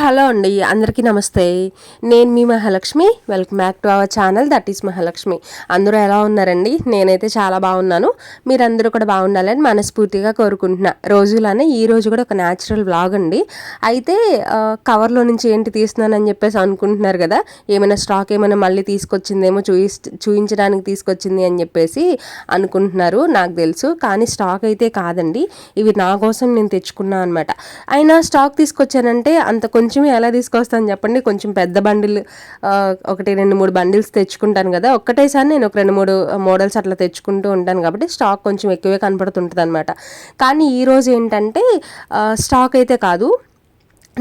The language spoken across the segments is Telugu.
హలో అండి అందరికీ నమస్తే. నేను మీ Mahalakshmi. Welcome back to our channel that is Mahalakshmi. అందరూ ఎలా ఉన్నారండి? నేనైతే చాలా బాగున్నాను. మీరందరూ కూడా బాగుండాలని మనస్ఫూర్తిగా కోరుకుంటున్నా. రోజులానే ఈ రోజు కూడా ఒక న్యాచురల్ వ్లాగ్ అండి. అయితే కవర్లో నుంచి ఏంటి తీస్తున్నానని చెప్పేసి అనుకుంటున్నారు కదా? ఏమైనా స్టాక్ ఏమైనా మళ్ళీ తీసుకొచ్చిందేమో చూయి చూయించడానికి తీసుకొచ్చింది అని చెప్పేసి అనుకుంటున్నారు నాకు తెలుసు. కానీ స్టాక్ అయితే కాదండి. ఇవి నా కోసం నేను తెచ్చుకున్నాను అనమాట. అయినా స్టాక్ తీసుకొచ్చానంటే అంత కొంచెం కొంచెం ఎలా తీసుకొస్తాను చెప్పండి. కొంచెం పెద్ద బండిల్ ఒకటి రెండు మూడు బండిల్స్ తెచ్చుకుంటాను కదా. ఒక్కటేసారి నేను ఒక రెండు మూడు మోడల్స్ అట్లా తెచ్చుకుంటూ ఉంటాను కాబట్టి స్టాక్ కొంచెం ఎక్కువే కనపడుతుంటుంది అనమాట కానీ ఈరోజు ఏంటంటే స్టాక్ అయితే కాదు.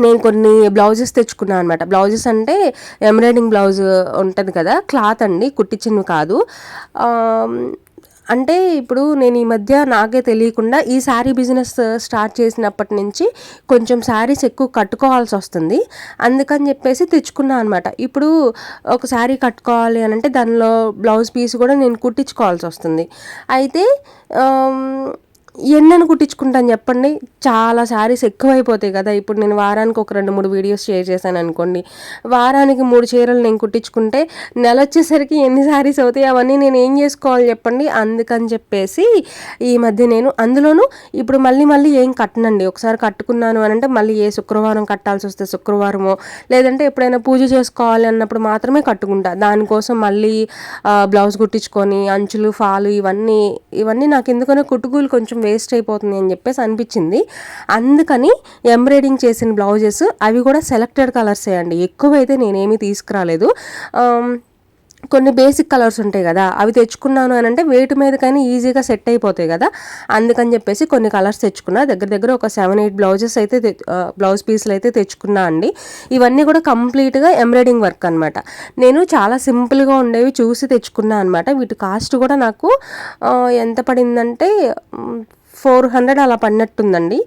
నేను కొన్ని బ్లౌజెస్ తెచ్చుకున్నాను అనమాట బ్లౌజెస్ అంటే ఎంబ్రాయిడింగ్ బ్లౌజ్ ఉంటుంది కదా. క్లాత్ అండి కుట్టించినవి కాదు. అంటే ఇప్పుడు నేను ఈ మధ్య నాకే తెలియకుండా ఈ శారీ బిజినెస్ స్టార్ట్ చేసినప్పటి నుంచి కొంచెం శారీస్ ఎక్కువ కట్టుకోవాల్సి వస్తుంది. అందుకని చెప్పేసి తెచ్చుకున్నాను అనమాట ఇప్పుడు ఒక శారీ కట్టుకోవాలి అని అంటే దానిలో బ్లౌజ్ పీస్ కూడా నేను కుట్టించుకోవాల్సి వస్తుంది. అయితే ఎన్నని కుట్టించుకుంటాను చెప్పండి. చాలా శారీస్ ఎక్కువైపోతాయి కదా. ఇప్పుడు నేను వారానికి ఒక రెండు మూడు వీడియోస్ షేర్ చేశాను అనుకోండి. వారానికి మూడు చీరలు నేను కుట్టించుకుంటే నెల వచ్చేసరికి ఎన్ని శారీస్ అవుతాయి? అవన్నీ నేను ఏం చేసుకోవాలి చెప్పండి. అందుకని చెప్పేసి ఈ మధ్య నేను అందులోనూ ఇప్పుడు మళ్ళీ మళ్ళీ ఏం కట్టనండి. ఒకసారి కట్టుకున్నాను అని అంటే మళ్ళీ ఏ శుక్రవారం కట్టాల్సి వస్తే శుక్రవారమో లేదంటే ఎప్పుడైనా పూజ చేసుకోవాలి అన్నప్పుడు మాత్రమే కట్టుకుంటా. దానికోసం మళ్ళీ బ్లౌజ్ కుట్టించుకొని అంచులు ఫాలు ఇవన్నీ ఇవన్నీ నాకు ఎందుకనో కుట్టుకూలు కొంచెం వేస్ట్ అయిపోతుంది అని చెప్పేసి అనిపించింది. అందుకని ఎంబ్రాయిడింగ్ చేసిన బ్లౌజెస్ అవి కూడా సెలెక్టెడ్ కలర్సే అండి. ఎక్కువైతే నేనేమీ తీసుకురాలేదు. కొన్ని బేసిక్ కలర్స్ ఉంటాయి కదా అవి తెచ్చుకున్నాను అని అంటే వేటి మీదకైనా ఈజీగా సెట్ అయిపోతాయి కదా. అందుకని చెప్పేసి కొన్ని కలర్స్ తెచ్చుకున్నా. దగ్గర దగ్గర ఒక సెవెన్ ఎయిట్ బ్లౌజెస్ అయితే బ్లౌజ్ పీసులు అయితే తెచ్చుకున్నా అండి. ఇవన్నీ కూడా కంప్లీట్గా ఎంబ్రాయిడింగ్ వర్క్ అనమాట నేను చాలా సింపుల్గా ఉండేవి చూసి తెచ్చుకున్నా అనమాట వీటి కాస్ట్ కూడా నాకు ఎంత పడిందంటే ఫోర్ హండ్రెడ్ అలా పడినట్టుందండి.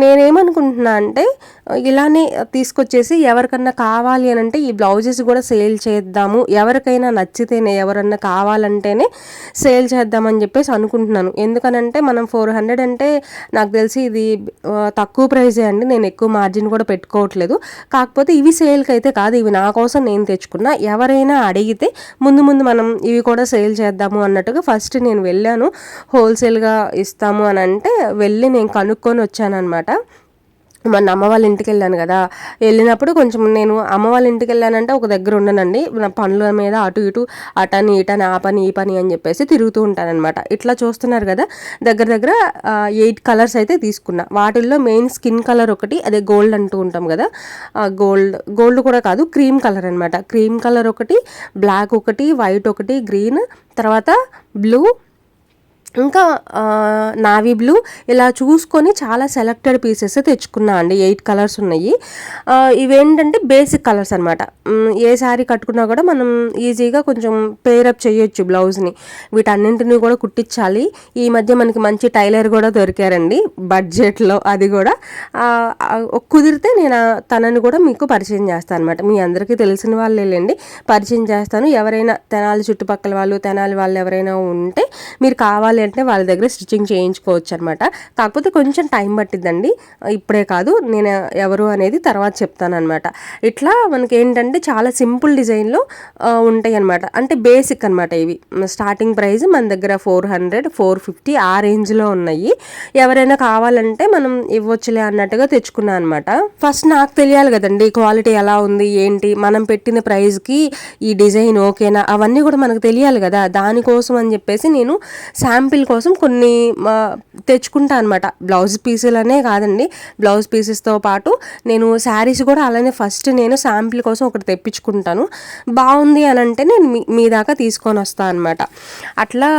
నేనేమనుకుంటున్నా అంటే ఇలానే తీసుకొచ్చేసి ఎవరికన్నా కావాలి అని అంటే ఈ బ్లౌజెస్ కూడా సేల్ చేద్దాము. ఎవరికైనా నచ్చితేనే ఎవరన్నా కావాలంటేనే సేల్ చేద్దామని చెప్పేసి అనుకుంటున్నాను. ఎందుకనంటే మనం ఫోర్ హండ్రెడ్ అంటే నాకు తెలిసి ఇది తక్కువ ప్రైజే అండి. నేను ఎక్కువ మార్జిన్ కూడా పెట్టుకోవట్లేదు. కాకపోతే ఇవి సేల్కి అయితే కాదు. ఇవి నా కోసం నేను తెచ్చుకున్నా. ఎవరైనా అడిగితే ముందు ముందు మనం ఇవి కూడా సేల్ చేద్దాము అన్నట్టుగా ఫస్ట్ నేను వెళ్ళాను. హోల్సేల్గా ఇస్తాము అని అంటే వెళ్ళి నేను కనుక్కొని వచ్చానమాట మొన్న అమ్మ వాళ్ళ ఇంటికి వెళ్ళాను కదా. వెళ్ళినప్పుడు కొంచెం నేను అమ్మ వాళ్ళ ఇంటికి వెళ్ళానంటే ఒక దగ్గర ఉండనండి. నా పనుల మీద అటు ఇటు అటని ఇటని ఆ పని ఈ పని అని చెప్పేసి తిరుగుతూ ఉంటానన్నమాట. ఇట్లా చూస్తున్నారు కదా దగ్గర దగ్గర ఎయిట్ కలర్స్ అయితే తీసుకున్నా. వాటిల్లో మెయిన్ స్కిన్ కలర్ ఒకటి అదే గోల్డ్ అంటూ ఉంటాం కదా. గోల్డ్ గోల్డ్ కూడా కాదు క్రీమ్ కలర్ అనమాట క్రీమ్ కలర్ ఒకటి బ్లాక్ ఒకటి వైట్ ఒకటి గ్రీన్ తర్వాత బ్లూ ఇంకా నావీ బ్లూ ఇలా చూసుకొని చాలా సెలెక్టెడ్ పీసెస్ తెచ్చుకున్నా అండి. ఎయిట్ కలర్స్ ఉన్నాయి. ఇవేంటంటే బేసిక్ కలర్స్ అనమాట ఏ శారీ కట్టుకున్నా కూడా మనం ఈజీగా కొంచెం పేరప్ చేయొచ్చు బ్లౌజ్ని వీటన్నింటినీ కూడా కుట్టించాలి. ఈ మధ్య మనకి మంచి టైలర్ కూడా దొరికారండి. బడ్జెట్లో అది కూడా. కుదిరితే నేను తనని కూడా మీకు పరిచయం చేస్తాను అనమాట మీ అందరికీ తెలిసిన వాళ్ళేలేండి పరిచయం చేస్తాను. ఎవరైనా తెనాలి చుట్టుపక్కల వాళ్ళు తెనాలి వాళ్ళు ఎవరైనా ఉంటే మీరు కావాలి అంటే వాళ్ళ దగ్గర స్టిచ్చింగ్ చేయించుకోవచ్చు అనమాట కాకపోతే కొంచెం టైం పట్టిద్దండి. ఇప్పుడే కాదు నేను ఎవరు అనేది తర్వాత చెప్తాను అనమాట ఇట్లా మనకి ఏంటంటే చాలా సింపుల్ డిజైన్లో ఉంటాయి అనమాట అంటే బేసిక్ అనమాట ఇవి. స్టార్టింగ్ ప్రైస్ మన దగ్గర ఫోర్ హండ్రెడ్ ఫోర్ ఫిఫ్టీ ఆ రేంజ్లో ఉన్నాయి. ఎవరైనా కావాలంటే మనం ఇవ్వచ్చులే అన్నట్టుగా తెచ్చుకున్నాను అనమాట ఫస్ట్ నాకు తెలియాలి కదండి క్వాలిటీ ఎలా ఉంది ఏంటి? మనం పెట్టిన ప్రైస్కి ఈ డిజైన్ ఓకేనా? అవన్నీ కూడా మనకు తెలియాలి కదా. దానికోసం అని చెప్పేసి నేను శాంపుల్ కోసం కొన్ని తెచ్చుకుంటా అనమాట బ్లౌజ్ పీసులనే కాదండి. బ్లౌజ్ పీసెస్తో పాటు నేను శారీస్ కూడా అలానే ఫస్ట్ నేను శాంపిల్ కోసం ఒకటి తెప్పించుకుంటాను. బాగుంది అని అంటే నేను మీ మీ దాకా తీసుకొని వస్తాను అనమాట అట్లా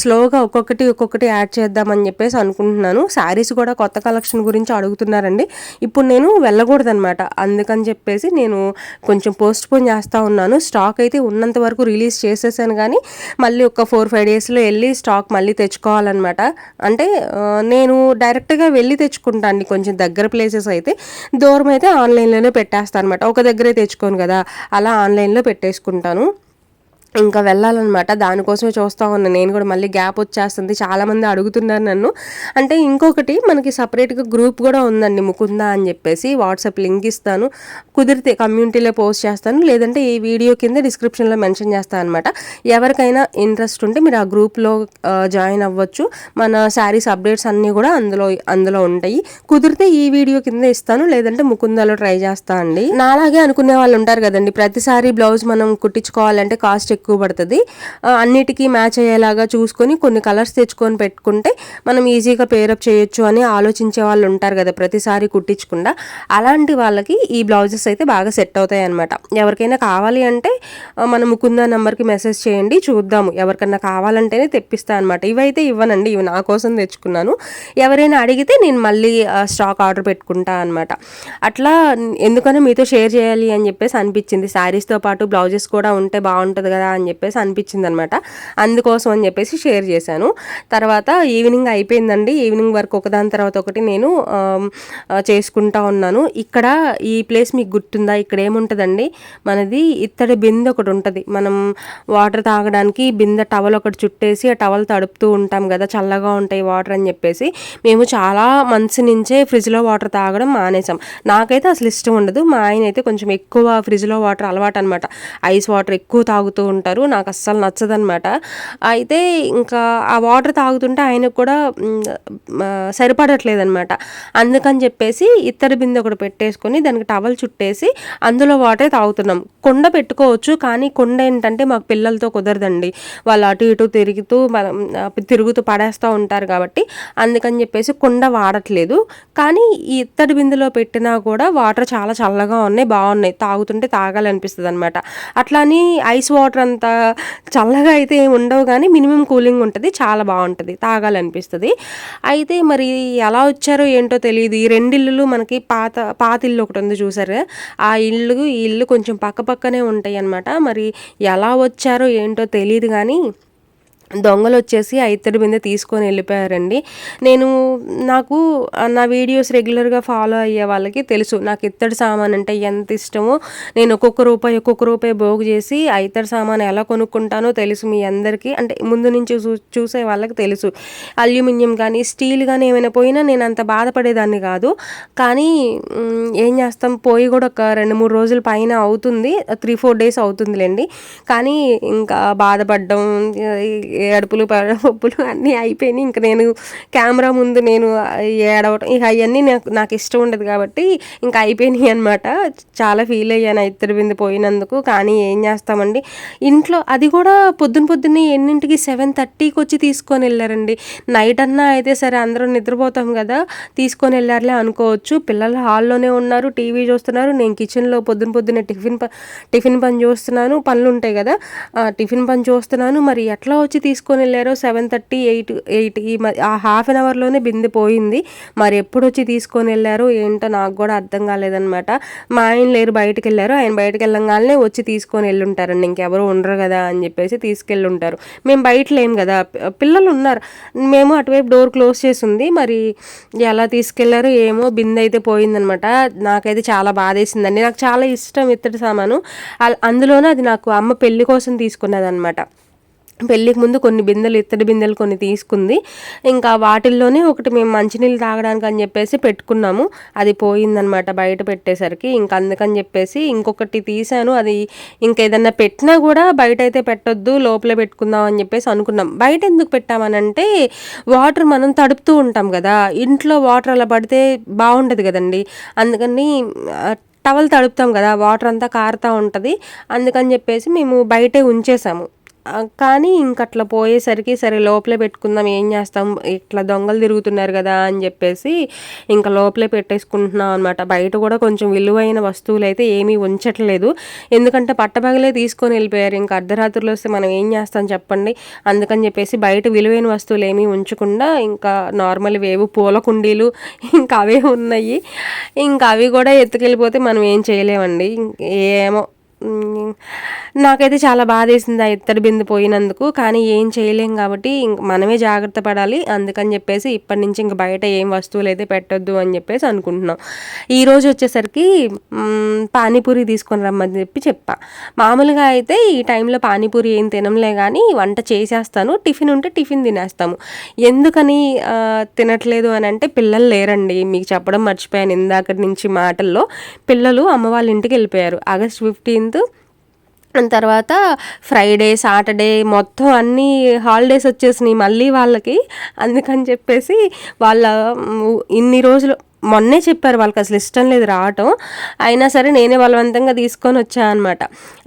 స్లోగా ఒక్కొక్కటి ఒక్కొక్కటి యాడ్ చేద్దామని చెప్పేసి అనుకుంటున్నాను. శారీస్ కూడా కొత్త కలెక్షన్ గురించి అడుగుతున్నారండి. ఇప్పుడు నేను వెళ్ళకూడదనమాట అందుకని చెప్పేసి నేను కొంచెం పోస్ట్ పోన్ చేస్తూ ఉన్నాను. స్టాక్ అయితే ఉన్నంత వరకు రిలీజ్ చేసేసాను కానీ మళ్ళీ ఒక ఫోర్ ఫైవ్ డేస్లో వెళ్ళి స్టాక్ మళ్ళీ తెచ్చుకోవాలన్నమాట. అంటే నేను డైరెక్ట్గా వెళ్ళి తెచ్చుకుంటాను కొంచెం దగ్గర ప్లేసెస్ అయితే దూరం అయితే ఆన్లైన్లోనే పెట్టేస్తాను అనమాట ఒక దగ్గరే తెచ్చుకోను కదా అలా ఆన్లైన్లో పెట్టేసుకుంటాను. ఇంకా వెళ్ళాలన్నమాట. దానికోసమే చూస్తూ ఉన్నాను నేను కూడా మళ్ళీ గ్యాప్ వచ్చేస్తుంది. చాలామంది అడుగుతున్నారు నన్ను. అంటే ఇంకొకటి మనకి సపరేట్గా గ్రూప్ కూడా ఉందండి ముకుంద అని చెప్పేసి. వాట్సాప్ లింక్ ఇస్తాను. కుదిరితే కమ్యూనిటీలో పోస్ట్ చేస్తాను. లేదంటే ఈ వీడియో కింద డిస్క్రిప్షన్లో మెన్షన్ చేస్తాను అనమాట ఎవరికైనా ఇంట్రెస్ట్ ఉంటే మీరు ఆ గ్రూప్లో జాయిన్ అవ్వచ్చు. మన శారీస్ అప్డేట్స్ అన్నీ కూడా అందులో అందులో ఉంటాయి. కుదిరితే ఈ వీడియో కింద ఇస్తాను. లేదంటే ముకుందలో ట్రై చేస్తా అండి. నాలాగే అనుకునే వాళ్ళు ఉంటారు కదండి. ప్రతిసారి బ్లౌజ్ మనం కుట్టించుకోవాలంటే కాస్ట్ ఎక్కువ ఎక్కువ పడుతుంది. అన్నిటికీ మ్యాచ్ అయ్యేలాగా చూసుకొని కొన్ని కలర్స్ తెచ్చుకొని పెట్టుకుంటే మనం ఈజీగా పేరప్ చేయొచ్చు అని ఆలోచించే వాళ్ళు ఉంటారు కదా ప్రతిసారి కుట్టించకుండా. అలాంటి వాళ్ళకి ఈ బ్లౌజెస్ అయితే బాగా సెట్ అవుతాయి అనమాట ఎవరికైనా కావాలి అంటే మన ముకుంద నెంబర్కి మెసేజ్ చేయండి చూద్దాము. ఎవరికన్నా కావాలంటేనే తెప్పిస్తా అనమాట ఇవైతే ఇవ్వనండి ఇవి నా కోసం తెచ్చుకున్నాను. ఎవరైనా అడిగితే నేను మళ్ళీ స్టాక్ ఆర్డర్ పెట్టుకుంటా అనమాట అట్లా ఎందుకని మీతో షేర్ చేయాలి అని చెప్పేసి అనిపించింది. శారీస్తో పాటు బ్లౌజెస్ కూడా ఉంటే బాగుంటుంది కదా అని చెప్పేసి అనిపించింది అనమాట అందుకోసం అని చెప్పేసి షేర్ చేశాను. తర్వాత ఈవినింగ్ అయిపోయిందండి. ఈవినింగ్ వరకు ఒకదాని తర్వాత ఒకటి నేను చేసుకుంటా ఉన్నాను. ఇక్కడ ఈ ప్లేస్ మీకు గుర్తుందా? ఇక్కడ ఏముంటుందండి? మనది ఇత్తడి బిందె ఒకటి ఉంటుంది. మనం వాటర్ తాగడానికి బిందె టవల్ ఒకటి చుట్టేసి ఆ టవల్ తడుపుతూ ఉంటాం కదా చల్లగా ఉంటాయి వాటర్ అని చెప్పేసి. మేము చాలా మంత్స్ నుంచే ఫ్రిడ్జ్లో వాటర్ తాగడం మానేసాం నాకైతే అసలు ఇష్టం ఉండదు. మా ఆయన అయితే కొంచెం ఎక్కువ ఫ్రిడ్జ్లో వాటర్ అలవాటు అనమాట ఐస్ వాటర్ ఎక్కువ తాగుతూ ఉంటాం. ఉంటారు నాకు అస్సలు నచ్చదనమాట అయితే ఇంకా ఆ వాటర్ తాగుతుంటే ఆయనకు కూడా సరిపడట్లేదనమాట అందుకని చెప్పేసి ఇత్తడి బిందె ఒకటి పెట్టేసుకొని దానికి టవల్ చుట్టేసి అందులో వాటర్ తాగుతున్నాం. కొండ పెట్టుకోవచ్చు కానీ కొండ ఏంటంటే మాకు పిల్లలతో కుదరదండి. వాళ్ళు అటు ఇటు తిరుగుతూ తిరుగుతూ పడేస్తూ ఉంటారు కాబట్టి అందుకని చెప్పేసి కొండ వాడట్లేదు. కానీ ఈ ఇత్తడి బిందెలో పెట్టినా కూడా వాటర్ చాలా చల్లగా ఉన్నాయి బాగున్నాయి. తాగుతుంటే తాగాలనిపిస్తుంది అనమాట అట్లా అని ఐస్ వాటర్ అంత చల్లగా అయితే ఉండవు కానీ మినిమం కూలింగ్ ఉంటుంది చాలా బాగుంటుంది తాగాలనిపిస్తుంది. అయితే మరి ఎలా వచ్చారో ఏంటో తెలియదు ఈ రెండిల్లులు మనకి పాత పాత ఇల్లు ఒకటి ఉంది చూసారు? ఆ ఇల్లు ఈ ఇల్లు కొంచెం పక్క పక్కనే ఉంటాయి అనమాట మరి ఎలా వచ్చారో ఏంటో తెలియదు కానీ దొంగలు వచ్చేసి ఆ ఇత్తడి బిందె తీసుకొని వెళ్ళిపోయారండి. నేను నాకు నా వీడియోస్ రెగ్యులర్గా ఫాలో అయ్యే వాళ్ళకి తెలుసు. నాకు ఇత్తడి సామాన్ అంటే ఎంత ఇష్టమో. నేను ఒక్కొక్క రూపాయి ఒక్కొక్క రూపాయి బోగు చేసి ఆ ఇత్తడి సామాన్ ఎలా కొనుక్కుంటానో తెలుసు మీ అందరికీ. అంటే ముందు నుంచి చూసే వాళ్ళకి తెలుసు. అల్యూమినియం కానీ స్టీల్ కానీ ఏమైనా పోయినా నేను అంత బాధపడేదాన్ని కాదు. కానీ ఏం చేస్తాం? పోయి కూడా ఒక రెండు మూడు రోజుల పైన అవుతుంది. త్రీ ఫోర్ డేస్ అవుతుందిలేండి. కానీ ఇంకా బాధపడడం ఏడుపులు పప్పులు అన్నీ అయిపోయినాయి. ఇంక నేను కెమెరా ముందు నేను ఏడవటం ఇక అవన్నీ నాకు నాకు ఇష్టం ఉండదు కాబట్టి ఇంకా అయిపోయినాయి అనమాట చాలా ఫీల్ అయ్యాను ఇద్దరు బింది పోయినందుకు. కానీ ఏం చేస్తామండి? ఇంట్లో అది కూడా పొద్దున పొద్దున్నే ఎన్నింటికి? సెవెన్ థర్టీకి వచ్చి తీసుకొని వెళ్ళారండి. నైట్ అన్నా అయితే సరే అందరం నిద్రపోతాం కదా తీసుకొని వెళ్ళారులే అనుకోవచ్చు. పిల్లలు హాల్లోనే ఉన్నారు టీవీ చూస్తున్నారు. నేను కిచెన్లో పొద్దున పొద్దున్నే టిఫిన్ టిఫిన్ పని చూస్తున్నాను. పనులు ఉంటాయి కదా టిఫిన్ పని చూస్తున్నాను. మరి ఎట్లా వచ్చి తీసుకొని వెళ్ళారో సెవెన్ థర్టీ ఎయిట్ ఎయిట్ ఈ ఆ హాఫ్ అన్ అవర్లోనే బిందె పోయింది. మరి ఎప్పుడు వచ్చి తీసుకొని వెళ్ళారో ఏంటో నాకు కూడా అర్థం కాలేదనమాట మా ఆయన లేరు బయటకు వెళ్ళారు. ఆయన బయటకు వెళ్ళంగానే వచ్చి తీసుకొని వెళ్ళుంటారండి. ఇంకెవరు ఉండరు కదా అని చెప్పేసి తీసుకెళ్ళి ఉంటారు మేము బయట లేము కదా. పిల్లలు ఉన్నారు. మేము అటువైపు డోర్ క్లోజ్ చేసి ఉంది మరి ఎలా తీసుకెళ్ళారో ఏమో బిందె అయితే పోయిందనమాట నాకైతే చాలా బాధేసిందండి. నాకు చాలా ఇష్టం ఇత్తడి సామాను. అందులోనే అది నాకు అమ్మ పెళ్ళి కోసం తీసుకున్నదనమాట పెళ్ళికి ముందు కొన్ని బిందెలు ఇత్తడి బిందెలు కొన్ని తీసుకుంది. ఇంకా వాటిల్లోనే ఒకటి మేము మంచినీళ్ళు తాగడానికి అని చెప్పేసి పెట్టుకున్నాము. అది పోయిందనమాట బయట పెట్టేసరికి. ఇంకా అందుకని చెప్పేసి ఇంకొకటి తీసాను అది ఇంకా ఏదన్నా పెట్టినా కూడా బయట అయితే పెట్టొద్దు లోపల పెట్టుకుందాం అని చెప్పేసి అనుకున్నాం. బయట ఎందుకు పెట్టామనంటే వాటర్ మనం తడుపుతూ ఉంటాం కదా. ఇంట్లో వాటర్ అలా పడితే బాగుండదు కదండి. అందుకని టవల్ తడుపుతాం కదా. వాటర్ అంతా కారుతూ ఉంటుంది. అందుకని చెప్పేసి మేము బయటే ఉంచేసాము. కానీ ఇంక అట్లా పోయేసరికి సరే లోపలే పెట్టుకుందాం ఏం చేస్తాం ఇట్లా దొంగలు తిరుగుతున్నారు కదా అని చెప్పేసి ఇంకా లోపలే పెట్టేసుకుంటున్నాం అనమాట బయట కూడా కొంచెం విలువైన వస్తువులు అయితే ఏమీ ఉంచట్లేదు. ఎందుకంటే పట్టపగలే తీసుకొని వెళ్ళిపోయారు. ఇంకా అర్ధరాత్రులు వస్తే మనం ఏం చేస్తాం చెప్పండి. అందుకని చెప్పేసి బయట విలువైన వస్తువులు ఏమీ ఉంచకుండా ఇంకా నార్మల్ వేవు పూల కుండీలు ఇంకా అవే ఉన్నాయి. ఇంకా అవి కూడా ఎత్తుకెళ్ళిపోతే మనం ఏం చేయలేమండి. ఏమో నాకైతే చాలా బాధ వేసింది ఆ ఇత్తడి బిందు పోయినందుకు కానీ ఏం చేయలేం కాబట్టి ఇంక మనమే జాగ్రత్త పడాలి. అందుకని చెప్పేసి ఇప్పటి నుంచి ఇంక బయట ఏం వస్తువులు అయితే పెట్టొద్దు అని చెప్పేసి అనుకుంటున్నాం. ఈరోజు వచ్చేసరికి పానీపూరి తీసుకొని రమ్మని చెప్పి చెప్పా. మామూలుగా అయితే ఈ టైంలో పానీపూరి ఏం తినంలే కానీ వంట చేసేస్తాను టిఫిన్ ఉంటే టిఫిన్ తినేస్తాము. ఎందుకని తినట్లేదు అని అంటే పిల్లలు లేరండి. మీకు చెప్పడం మర్చిపోయాను. ఇందాక నుంచి మాటల్లో పిల్లలు అమ్మ వాళ్ళ ఇంటికి వెళ్ళిపోయారు. ఆగస్ట్ ఫిఫ్టీన్త్ తర్వాత ఫ్రైడే సాటర్డే మొత్తం అన్ని హాలిడేస్ వచ్చేసినాయి మళ్ళీ వాళ్ళకి. అందుకని చెప్పేసి వాళ్ళ ఇన్ని రోజులు మొన్నే చెప్పారు వాళ్ళకి అసలు ఇష్టం లేదు రావటం. అయినా సరే నేనే బలవంతంగా తీసుకొని వచ్చాను అనమాట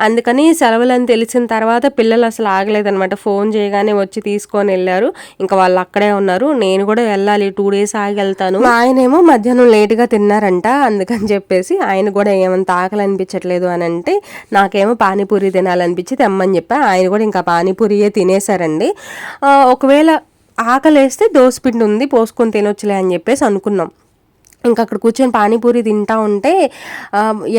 అందుకని సెలవులని తెలిసిన తర్వాత పిల్లలు అసలు ఆగలేదనమాట ఫోన్ చేయగానే వచ్చి తీసుకొని వెళ్ళారు. ఇంకా వాళ్ళు అక్కడే ఉన్నారు. నేను కూడా వెళ్ళాలి. టూ డేస్ ఆగి వెళ్తాను. ఆయనేమో మధ్యాహ్నం లేట్గా తిన్నారంట. అందుకని చెప్పేసి ఆయన కూడా ఏమంత ఆకలి అనిపించట్లేదు అని అంటే నాకేమో పానీపూరి తినాలనిపించి తెమ్మని చెప్పా. ఆయన కూడా ఇంకా పానీపూరియే తినేశారండి. ఒకవేళ ఆకలేస్తే దోసపిండి ఉంది పోసుకొని తినొచ్చులే అని చెప్పేసి అనుకున్నాం. ఇంకా అక్కడ కూర్చొని పానీపూరి తింటా ఉంటే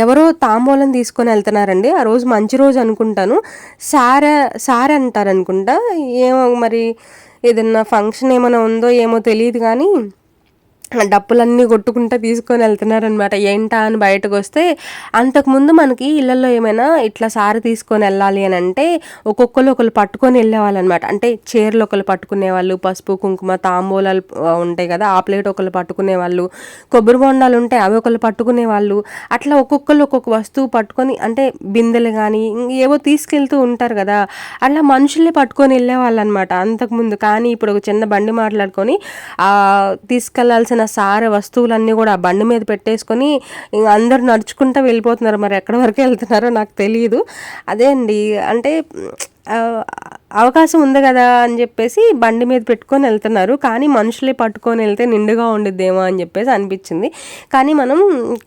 ఎవరో తాంబూలం తీసుకొని వెళ్తున్నారండి. ఆ రోజు మంచి రోజు అనుకుంటాను. సార సార అంటారు అనుకుంటా ఏమో మరి ఏదన్నా ఫంక్షన్ ఏమైనా ఉందో ఏమో తెలియదు కానీ డప్పులన్నీ కొట్టుకుంటా తీసుకొని వెళ్తున్నారనమాట ఏంటా అని బయటకు వస్తే అంతకుముందు మనకి ఇళ్ళల్లో ఏమైనా ఇట్లా సారి తీసుకొని వెళ్ళాలి అని అంటే ఒక్కొక్కరు ఒకరు పట్టుకొని వెళ్ళేవాళ్ళు అనమాట అంటే చీరలు ఒకరు పట్టుకునే వాళ్ళు పసుపు కుంకుమ తాంబూలాలు ఉంటాయి కదా ఆ ప్లేట్ ఒకరు పట్టుకునే వాళ్ళు కొబ్బరి బొండాలు ఉంటాయి అవి ఒకరు పట్టుకునే వాళ్ళు అట్లా ఒక్కొక్కరు ఒక్కొక్క వస్తువు పట్టుకొని అంటే బిందెలు కానీ ఏవో తీసుకెళ్తూ ఉంటారు కదా అట్లా మనుషులే పట్టుకొని వెళ్ళేవాళ్ళు అనమాట అంతకుముందు కానీ ఇప్పుడు ఒక చిన్న బండి మాట్లాడుకొని తీసుకెళ్ళాల్సిన తీసుకెళ్ళాల్సిన సార వస్తువులన్నీ కూడా ఆ బండి మీద పెట్టేసుకొని అందరు నడుచుకుంటూ వెళ్ళిపోతున్నారు. మరి ఎక్కడి వరకు వెళ్తున్నారో నాకు తెలియదు అదే అండి అంటే అవకాశం ఉంది కదా అని చెప్పేసి బండి మీద పెట్టుకొని వెళ్తున్నారు. కానీ మనుషులే పట్టుకొని వెళ్తే నిండుగా ఉండిద్దేమో అని చెప్పేసి అనిపించింది. కానీ మనం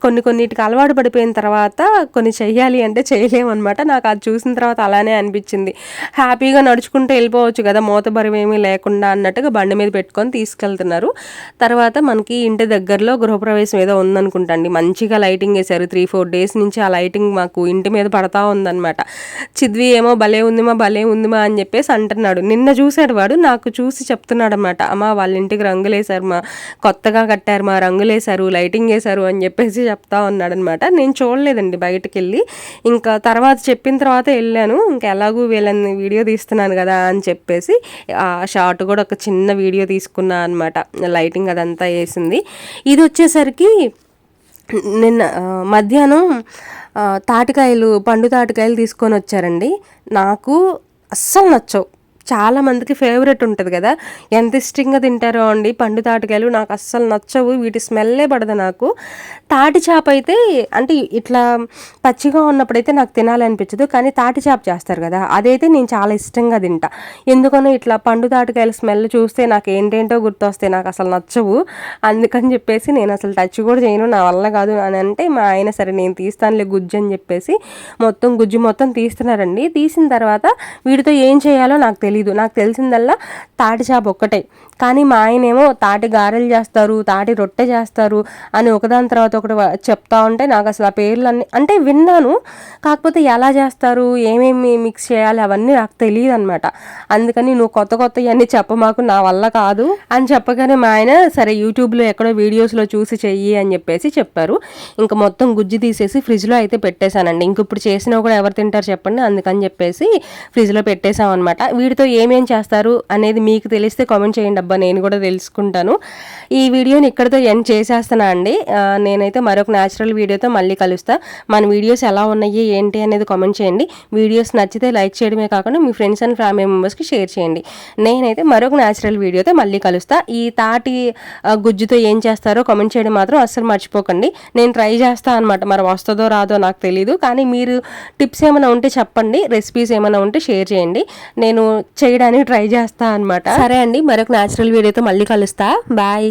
కొన్ని కొన్నిటికి అలవాటు పడిపోయిన తర్వాత కొన్ని చెయ్యాలి అంటే చేయలేమన్నమాట. నాకు అది చూసిన తర్వాత అలానే అనిపించింది. హ్యాపీగా నడుచుకుంటూ వెళ్ళిపోవచ్చు కదా మూతబరం ఏమీ లేకుండా అన్నట్టుగా బండి మీద పెట్టుకొని తీసుకెళ్తున్నారు. తర్వాత మనకి ఇంటి దగ్గరలో గృహప్రవేశం ఏదో ఉందనుకుంటండి. మంచిగా లైటింగ్ వేశారు. త్రీ ఫోర్ డేస్ నుంచి ఆ లైటింగ్ మాకు ఇంటి మీద పడతా ఉందన్నమాట. చిద్వి ఏమో భలే ఉందిమా భలే ఉందిమా అని చెప్పేసి అంటున్నాడు. నిన్న చూశాడు వాడు నాకు చూసి చెప్తున్నాడు అనమాట అమ్మ వాళ్ళ ఇంటికి రంగులేశారు మా కొత్తగా కట్టారు మా రంగులేశారు లైటింగ్ వేశారు అని చెప్పేసి చెప్తా ఉన్నాడు అనమాట నేను చూడలేదండి బయటకు వెళ్ళి ఇంకా తర్వాత చెప్పిన తర్వాత వెళ్ళాను. ఇంకా ఎలాగూ వీళ్ళని వీడియో తీస్తున్నాను కదా అని చెప్పేసి ఆ షార్ట్ కూడా ఒక చిన్న వీడియో తీసుకున్నా అనమాట లైటింగ్ అదంతా వేసింది. ఇది వచ్చేసరికి నిన్న మధ్యాహ్నం తాటికాయలు పండు తాటికాయలు తీసుకొని వచ్చారండి. నాకు అస్సలు నచ్చవు. చాలా మందికి ఫేవరెట్ ఉంటుంది కదా. ఎంత ఇష్టంగా తింటారో అండి పండు తాటికాయలు నాకు అస్సలు నచ్చవు వీటి స్మెల్లే పడదు నాకు. తాటి చేప అయితే అంటే ఇట్లా పచ్చిగా ఉన్నప్పుడైతే నాకు తినాలనిపించదు కానీ తాటి చేప చేస్తారు కదా అదైతే నేను చాలా ఇష్టంగా తింటా. ఎందుకనో ఇట్లా పండు తాటికాయల స్మెల్ చూస్తే నాకు ఏంటేంటో గుర్తొస్తాయి నాకు అసలు నచ్చవు. అందుకని చెప్పేసి నేను అసలు టచ్ కూడా చేయను నా వల్ల కాదు అని అంటే మా ఆయన సరే నేను తీస్తానులే గుజ్జు అని చెప్పేసి మొత్తం గుజ్జు మొత్తం తీస్తున్నారండి. తీసిన తర్వాత వీటితో ఏం చేయాలో నాకు తెలియదు నాకు తెలిసిందల్లా తాటి చేప ఒక్కటే. కానీ మా ఆయనేమో తాటి గారెలు చేస్తారు తాటి రొట్టె చేస్తారు అని ఒకదాని తర్వాత ఒకటి చెప్తా ఉంటే నాకు అసలు ఆ పేర్లన్నీ అంటే విన్నాను. కాకపోతే ఎలా చేస్తారు ఏమేమి మిక్స్ చేయాలి అవన్నీ నాకు తెలియదు అనమాట అందుకని నువ్వు కొత్త కొత్త ఇవన్నీ చెప్ప మాకు నా వల్ల కాదు అని చెప్పగానే మా ఆయన సరే యూట్యూబ్లో ఎక్కడో వీడియోస్లో చూసి చెయ్యి అని చెప్పేసి చెప్పారు. ఇంకా మొత్తం గుజ్జు తీసేసి ఫ్రిడ్జ్లో అయితే పెట్టేశానండి. ఇంక ఇప్పుడు చేసినా కూడా ఎవరు తింటారు చెప్పండి అందుకని చెప్పేసి ఫ్రిడ్జ్లో పెట్టేశాం అనమాట వీటితో ఏమేం చేస్తారు అనేది మీకు తెలిస్తే కామెంట్ చేయండి. అబ్బా నేను కూడా తెలుసుకుంటాను. ఈ వీడియోని ఇక్కడితో ఎండ్ చేసేస్తున్నా అండి. నేనైతే మరొక న్యాచురల్ వీడియోతో మళ్ళీ కలుస్తా. మన వీడియోస్ ఎలా ఉన్నాయి ఏంటి అనేది కామెంట్ చేయండి. వీడియోస్ నచ్చితే లైక్ చేయడమే కాకుండా మీ ఫ్రెండ్స్ అండ్ ఫ్యామిలీ మెంబర్స్కి షేర్ చేయండి. నేనైతే మరొక న్యాచురల్ వీడియోతో మళ్ళీ కలుస్తా. ఈ తాటి గుజ్జుతో ఏం చేస్తారో కామెంట్ చేయడం మాత్రం అస్సలు మర్చిపోకండి. నేను ట్రై చేస్తా అనమాట మరి వస్తుందో రాదో నాకు తెలీదు. కానీ మీరు టిప్స్ ఏమైనా ఉంటే చెప్పండి. రెసిపీస్ ఏమైనా ఉంటే షేర్ చేయండి. నేను చేయడానికి ట్రై చేస్తా అనమాట సరే అండి మరొక న్యాచురల్ వీడియోతో మళ్ళీ కలుస్తా. బాయ్